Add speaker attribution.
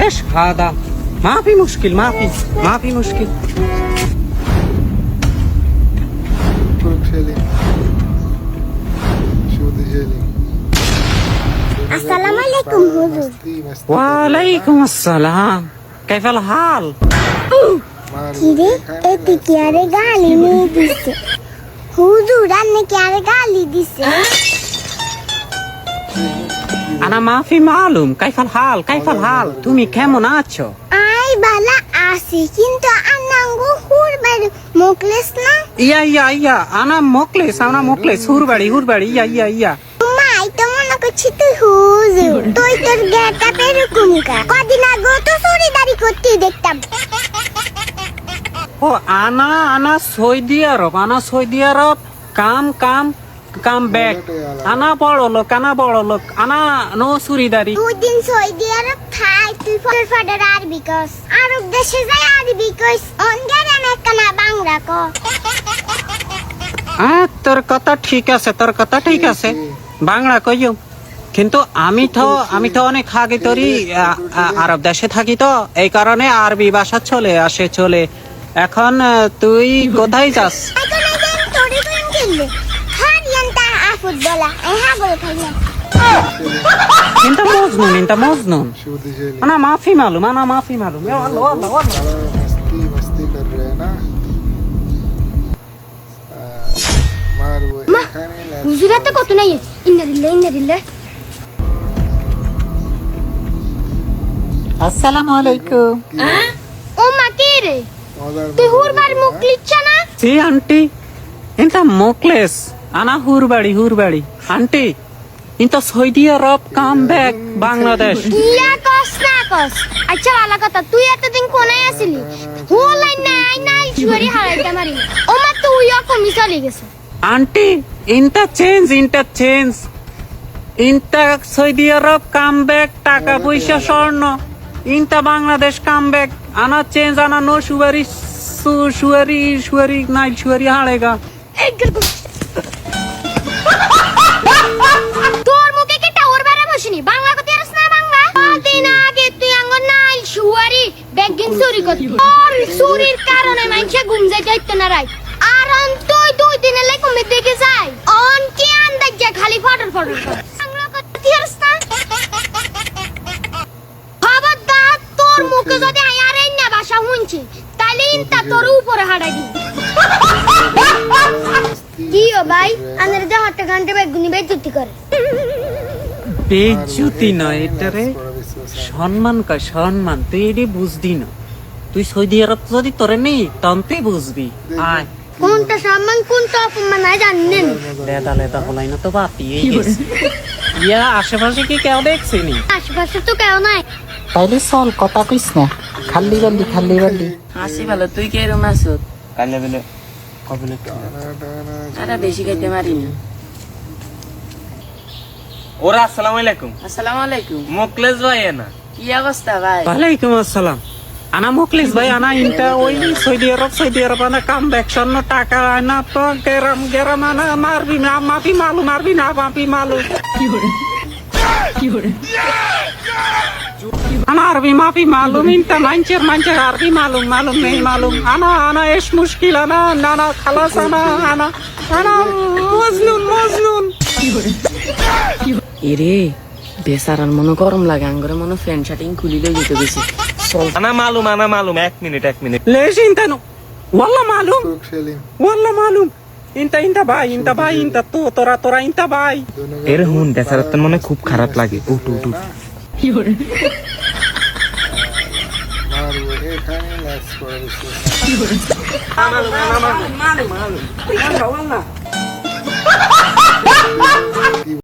Speaker 1: ايش هذا ما في مشكل ما في ما في مشكل
Speaker 2: Turk Shelly. Shudi Shelly.
Speaker 3: আসসালামু আলাইকুম হুজুর
Speaker 2: Masti, masti.
Speaker 1: ওয়ালাইকুম আসসালাম كيف الحال
Speaker 3: কিরে এতে কি আরে গালি নিয়ে দিছে হুজুর আন্নে কি আরে গালি দিছে
Speaker 1: মাফি মালুম কাইফাল হাল কাইফাল হাল। তুমি কেমন আছো?
Speaker 3: আই বালা আসি কিন্তু আনাঙ্গু হুর মোকলেস না?
Speaker 1: ইয়া ইয়া ইয়া আনা মোকলেস আনা মোকলেস হুর হুরবাড়ি হুর বাড়ি ইয়া ইয়া ইয়া।
Speaker 3: মাই তো মনে করছি তুই হুজুর। তুই তোর গেটা পেরু কুমকা। কদিন আগে তো চুরিদারি করতে দেখতাম।
Speaker 1: ও আনা আনা সৌদি আরব আনা সৌদি আরব। কাম কাম। কাম ব্যাক আনা বড় লোক আনা বড় লোক আনা নো সুরিদারি
Speaker 3: দুই দিন সৌদি আরব তুই ফটোর ফটোর আরবি কস। আরব দেশে যাই আরবি কস অনগারে বাংলা ক।
Speaker 1: হ্যাঁ তোর কথা ঠিক আছে তোর কথা ঠিক আছে। বাংলা কইও। কিন্তু আমি তো আমি তো অনেক আগে তোরই আ, আরব দেশে থাকি তো। এই কারণে আরবি ভাষা চলে আসে চলে। এখন তুই কোথায় যাস
Speaker 3: এখন এই যে তোরে কোন কিনলে হারিয়ান ভূতবেলা আমি হাগল খাই না
Speaker 1: انت مجنون انت مجنون
Speaker 2: شو دي جالي
Speaker 1: انا ما في معلوم انا ما في معلوم يا والله
Speaker 3: কত নাই? ইন্নারিল্লাহ ইন্নারিল্লাহ আসসালামু
Speaker 1: আলাইকুম। হ্যাঁ?
Speaker 3: ও মা কে রে? তুই হুরবার মুখ লিচ্ছা না?
Speaker 1: সি আন্টি। এটা মুখলেস আনা হুর বাড়ি হুর বাড়ি aunty into Saudi Arab come back Bangladesh.
Speaker 3: ইয়া কস না কস। আচ্ছা ভালো কথা তুই এতদিন কোনায় আসিলি? নাই নাই ছুরি হারাইতে মারি তুই কমি চলে গেছে।
Speaker 1: আন্টি চেঞ্জ ইন্টা চেঞ্জ। ইন্টা সৌদি আরব কাম ব্যাক টাকা পয়সা স্বর্ণ। ইনটা বাংলাদেশ কাম ব্যাক আনা চেঞ্জ আনা নো সুয়ারি সুয়ারি সুয়ারি নাই সুয়ারি হাড়েগা
Speaker 3: চুরি করতি। আর চুরির কারণে ঘুম যাইতে না রাই। আর দুই দিনে লাই কমে দেখে যাই অন কি আন্দাজ যা খালি ফটর ফটর খবরদার, তোর মুখে যদি আয়ার ভাষা তাহলে ইনতা তোর উপরে হাঁটাই দি কি ভাই আনের যে হাতে ঘণ্টা বেগুনি বেজুতি করে।
Speaker 1: বেজ্জুতি নয় এটারে সম্মান কয়, সম্মান তুই এটি বুঝবি না তুই সৌদি আরব যদি তোরে নেই তখন তুই বুঝবি আয়।
Speaker 3: কোনটা সম্মান কোনটা অপমান আয় জানেন।
Speaker 1: লেদা লেদা হলাই না তো বাতিয়েই গেছে ইয়া আশেপাশে কি কেউ দেখছিনি
Speaker 3: আশেপাশে তো কেউ নাই।
Speaker 4: তাইলে চল কথা কইস না। খাল্লি বাল্লি খাল্লি বাল্লি।
Speaker 5: হাসি ভালো তুই কে এরম আছো?
Speaker 1: কালে বেলে। কবলে
Speaker 5: আরে বেশি খাইতে মারি না।
Speaker 6: ওরা আসসালামু আলাইকুম।
Speaker 5: আসসালামু আলাইকুম।
Speaker 6: মোকলেজ ভাই না
Speaker 5: কি অবস্থা ভাই?
Speaker 1: ওয়ালাইকুম আসসালাম। আনা মুখলিস ভাই, আনা ইনটা ওই সৌদি আরব সৌদি আরব আনা কাম স্বর্ণ টাকা আনা তো গেরাম গেরাম আনা, মারবি না, মাফি মালু, মারবি না, মাফি মালু। আনা আরবি, মাফি মালুম ইনটা মাঞ্চের মাঞ্চের আরবি মালুম মালুম নেই মালুম। আনা আনা, এস মুশকিল, আনা, নানা, খালাস আনা আনা আনা, মজনুন মজনুন।
Speaker 5: এরে বেসারার মনে গরম লাগে, আঙ্গরে মনে ফ্যান শার্টিং খুলি লই যেতে গেছি চল
Speaker 6: আনা মালুম আনা মালুম এক মিনিট এক মিনিট
Speaker 1: ليش انت نو... والله معلوم
Speaker 2: Turk Shelly.
Speaker 1: والله معلوم انت انت باي انت باي انت تو ترى ترى انت باي
Speaker 2: दोनों
Speaker 6: এর হুন বেচারার তো মনে খুব খারাপ লাগে উঠ উঠ উঠ
Speaker 2: মার